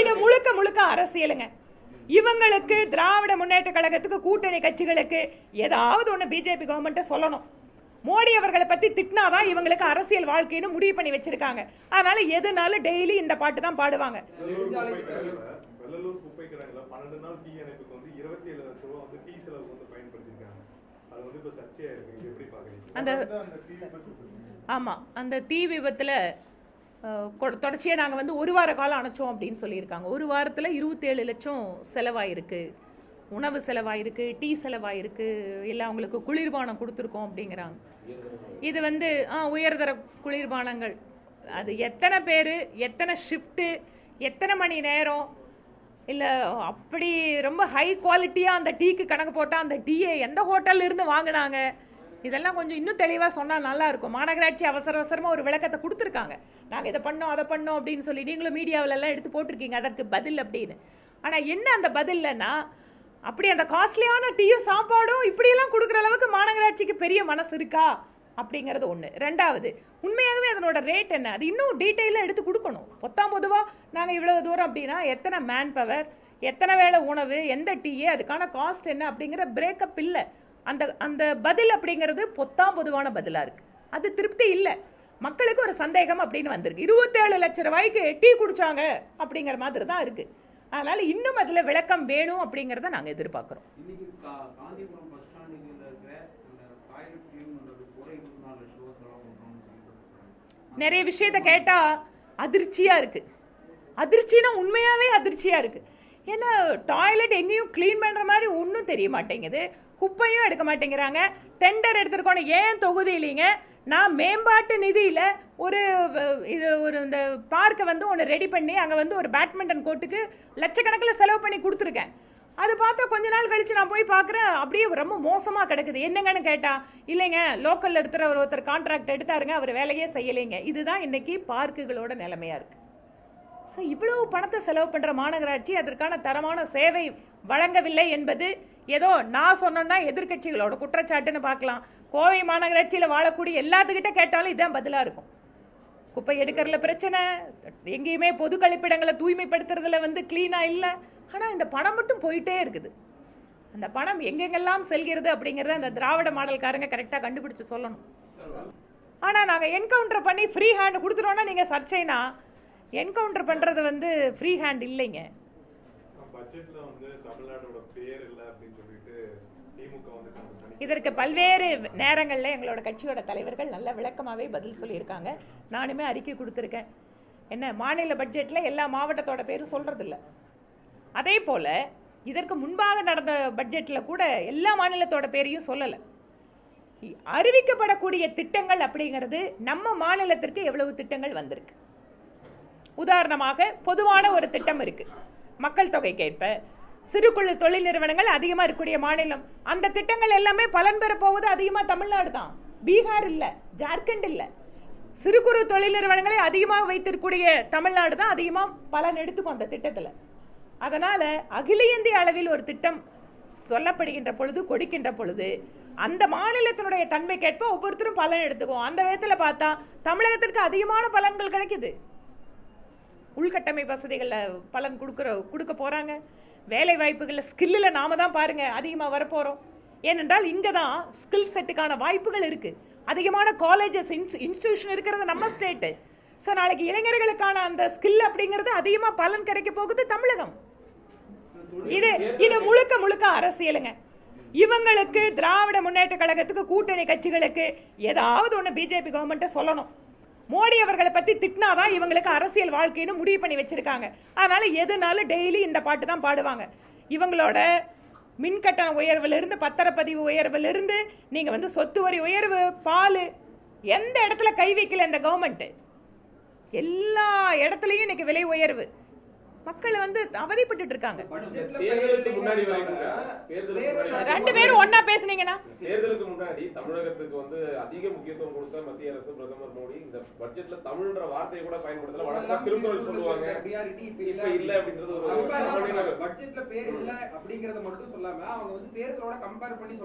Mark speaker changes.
Speaker 1: இது முழுக்க முழுக்க அரசியலுங்க இவங்களுக்கு திராவிட முன்னேற்ற கழகத்துக்கு கூட்டணி கட்சிகளுக்கு ஏதாவது ஒண்ணு பிஜேபி கவர்மெண்ட் சொல்லணும். மோடி அவர்களை பத்தி திட்டினாதான் இவங்களுக்கு அரசியல் வாழ்க்கைன்னு முடிவு பண்ணி வச்சிருக்காங்க. அதனால எதுனாலும் டெய்லி இந்த பாட்டு தான் பாடுவாங்க. அந்த ஆமா அந்த தீ விபத்துல தொடர்ச்சியாக கொ- வந்து ஒரு வார காலம் அணைச்சோம் அப்படின்னு சொல்லியிருக்காங்க. ஒரு வாரத்தில் இருபத்தேழு லட்சம் செலவாயிருக்கு. உணவு செலவாயிருக்கு டீ செலவாயிருக்கு இல்லை அவங்களுக்கு குளிர்பானம் கொடுத்துருக்கோம் அப்படிங்கிறாங்க. இது வந்து ஆ உயர்தர குளிர்பானங்கள். அது எத்தனை பேர் எத்தனை ஷிஃப்ட்டு எத்தனை மணி நேரம்? இல்லை அப்படி ரொம்ப ஹை குவாலிட்டியாக அந்த டீக்கு கணக்கு போட்டால் அந்த டீயை எந்த ஹோட்டல்ல இருந்து வாங்கினாங்க? இதெல்லாம் கொஞ்சம் இன்னும் தெளிவாக சொன்னால் நல்லா இருக்கும். மாநகராட்சி அவசர அவசரமாக ஒரு விளக்கத்தை கொடுத்துருக்காங்க. நாங்கள் இதை பண்ணோம் அதை பண்ணோம் அப்படின்னு சொல்லி நீங்களும் மீடியாவிலலாம் எடுத்து போட்டிருக்கீங்க. அதற்கு பதில் அப்படின்னு. ஆனால் என்ன அந்த பதில்லன்னா அப்படி அந்த காஸ்ட்லியான டீயும் சாப்பாடும் இப்படியெல்லாம் கொடுக்குற அளவுக்கு மாநகராட்சிக்கு பெரிய மனசு இருக்கா? அப்படிங்கிறது ஒன்று ரெண்டாவது உண்மையாகவே அதனோட ரேட் என்ன? அது இன்னும் டீட்டெயிலாக எடுத்து கொடுக்கணும். பொத்தாம் பொதுவாக நாங்கள் இவ்வளோ தூரம் அப்படின்னா எத்தனை மேன் பவர் எத்தனை வேளை உணவு எந்த டீயே அதுக்கான காஸ்ட் என்ன அப்படிங்கிற பிரேக்கப் இல்லை. அந்த அந்த பதில் அப்படிங்கிறது பொத்தாம் பொதுவான பதிலாக இருக்கு. அது திருப்தி இல்லை. மக்களுக்கு ஒரு சந்தேகம் அப்படின்னு வந்திருக்கு. இருபத்தேழு லட்சம் ரூபாய்க்கு டீ குடிச்சாங்க அப்படிங்கிற மாதிரி தான் இருக்கு. அதனால இன்னும் அதுல விளக்கம் வேணும் அப்படிங்கறத நாங்க எதிர்பார்க்கிறோம். நிறைய விஷயத்த கேட்டா அதிர்ச்சியா இருக்கு. அதிர்ச்சினா உண்மையாவே அதிர்ச்சியா இருக்கு. ஏன்னா டாய்லெட் எங்கேயும் க்ளீன் பண்ணுற மாதிரி ஒன்றும் தெரிய மாட்டேங்குது. குப்பையும் எடுக்க மாட்டேங்கிறாங்க. டெண்டர் எடுத்திருக்கோன்னு ஏன் தொகுதி இல்லைங்க? நான் மேம்பாட்டு நிதியில் ஒரு இது ஒரு இந்த பார்க்கை வந்து ஒன்று ரெடி பண்ணி அங்கே வந்து ஒரு பேட்மிண்டன் கோர்ட்டுக்கு லட்சக்கணக்கில் செலவு பண்ணி கொடுத்துருக்கேன். அது பார்த்தா கொஞ்ச நாள் கழிச்சு நான் போய் பார்க்குறேன் அப்படியே ரொம்ப மோசமாக கிடக்குது. என்னங்கன்னு கேட்டால் இல்லைங்க லோக்கலில் இருக்கிற ஒரு ஒருத்தர் கான்ட்ராக்ட் எடுத்தாருங்க அவர் வேலையே செய்யலைங்க. இதுதான் இன்னைக்கு பார்க்குகளோட நிலமையாக இருக்குது ஸோ இவ்வளவு பணத்தை செலவு பண்ணுற மாநகராட்சி அதற்கான தரமான சேவை வழங்கவில்லை என்பது ஏதோ நான் சொன்னேன்னா எதிர்க்கட்சிகளோட குற்றச்சாட்டுன்னு பார்க்கலாம். கோவை மாநகராட்சியில் வாழக்கூடிய எல்லாத்துக்கிட்ட கேட்டாலும் இதுதான் பதிலாக இருக்கும். குப்பை எடுக்கிறதுல பிரச்சனை எங்கேயுமே பொது கழிப்பிடங்களை தூய்மைப்படுத்துறதுல வந்து க்ளீனாக இல்லை. ஆனால் இந்த பணம் மட்டும் போயிட்டே இருக்குது. அந்த பணம் எங்கெங்கெல்லாம் செல்கிறது அப்படிங்கிறத அந்த திராவிட மாடல்காரங்க கரெக்டாக கண்டுபிடிச்சு சொல்லணும். ஆனால் நாங்கள் என்கவுண்டர் பண்ணி ஃப்ரீ ஹேண்ட் கொடுத்துட்டோன்னா நீங்கள் சர்ச்சைனா என்கவுண்டர் பண்றது வந்து ஃப்ரீ ஹேண்ட் இல்லைங்க. இதற்கு பல்வேறு நேரங்கள்ல எங்களோட கட்சியோட தலைவர்கள் நல்ல விளக்கமாவே பதில் சொல்லியிருக்காங்க. நானுமே அறிக்கை கொடுத்துருக்கேன். என்ன மாநில பட்ஜெட்ல எல்லா மாவட்டத்தோட பேரும் சொல்றது இல்ல அதே போல இதற்கு முன்பாக நடந்த பட்ஜெட்ல கூட எல்லா மாநிலத்தோட பேரையும் சொல்லல. அறிவிக்கப்படக்கூடிய திட்டங்கள் அப்படிங்கிறது நம்ம மாநிலத்திற்கு எவ்வளவு திட்டங்கள் வந்திருக்கு. உதாரணமாக பொதுவான ஒரு திட்டம் இருக்கு. மக்கள் தொகைக்கேற்ப சிறு குழு தொழில் நிறுவனங்கள் அதிகமாக இருக்கக்கூடிய மாநிலம். அந்த திட்டங்கள் எல்லாமே பலன் பெற போவது அதிகமாக தமிழ்நாடு தான். பீகார் இல்லை ஜார்க்கண்ட் இல்லை. சிறு குறு தொழில் நிறுவனங்களை அதிகமாக வைத்திருக்கக்கூடிய தமிழ்நாடு தான் அதிகமாக பலன் எடுத்துக்கும் அந்த திட்டத்தில். அதனால் அகில இந்திய அளவில் ஒரு திட்டம் சொல்லப்படுகின்ற பொழுது கொடுக்கின்ற பொழுது அந்த மாநிலத்தினுடைய தன்மைக்கேற்ப ஒவ்வொருத்தரும் பலன் எடுத்துக்குவோம் அந்த விதத்தில் பார்த்தா தமிழகத்திற்கு அதிகமான பலன்கள் கிடைக்குது. உள்கட்டமை வசதிகளில் பலன் கொடுக்குற கொடுக்க போகிறாங்க வேலை வாய்ப்புகளில் ஸ்கில்லில் நாம தான் பாருங்கள் அதிகமாக வரப்போகிறோம் ஏனென்றால் இங்கே தான் ஸ்கில் செட்டுக்கான வாய்ப்புகள் இருக்குது அதிகமான காலேஜஸ் இன்ஸ்டிடியூஷன் இருக்கிறது நம்ம ஸ்டேட்டு ஸோ நாளைக்கு இளைஞர்களுக்கான அந்த ஸ்கில் அப்படிங்கிறது அதிகமாக பலன் கிடைக்க போகுது தமிழகம். இது இது முழுக்க முழுக்க அரசியலுங்க. இவங்களுக்கு திராவிட முன்னேற்ற கழகத்துக்கு கூட்டணி கட்சிகளுக்கு ஏதாவது ஒன்று பிஜேபி கவர்மெண்ட்டை சொல்லணும். மோடி அவர்களை பத்தி திட்டினாதான் இவங்களுக்கு அரசியல் வாழ்க்கைன்னு முடிவு பண்ணி வச்சிருக்காங்க. அதனால எதுனாலும் டெய்லி இந்த பாட்டு தான் பாடுவாங்க? இவங்களோட மின்கட்டண உயர்வுலேருந்து பத்திரப்பதிவு உயர்வுலேருந்து நீங்கள் நீங்க வந்து சொத்து வரி உயர்வு பால் எந்த இடத்துல கை வைக்கல இந்த கவர்மெண்ட் எல்லா இடத்துலையும் இன்னைக்கு விலை உயர்வு. மக்கள் வந்து அவதிப்பட்டுட்டு இருக்காங்க
Speaker 2: தேர்தலுக்கு முன்னாடி வரைக்கும் தேர்தலுக்கு முன்னாடி
Speaker 1: ரெண்டு பேரும் ஒண்ணா பேசுனீங்கன்னா.
Speaker 2: தேர்தலுக்கு முன்னாடி தமிழகத்துக்கு வந்து அதிக முக்கியத்துவம் கொடுத்த மத்திய அரசு பிரதமர் மோடி இந்த பட்ஜெட்ல தமிழ்ன்ற வார்த்தையை கூட பயன்படுத்தல. வழக்கமா திருக்குறள் சொல்லுவாங்க. இப்ப இல்ல. அப்படின்றது ஒரு
Speaker 3: பட்ஜெட்ல பேர் இல்ல அப்படிங்கறத மட்டும் சொல்லாம அவங்க வந்து தேர்தலோட கம்பேர் பண்ணி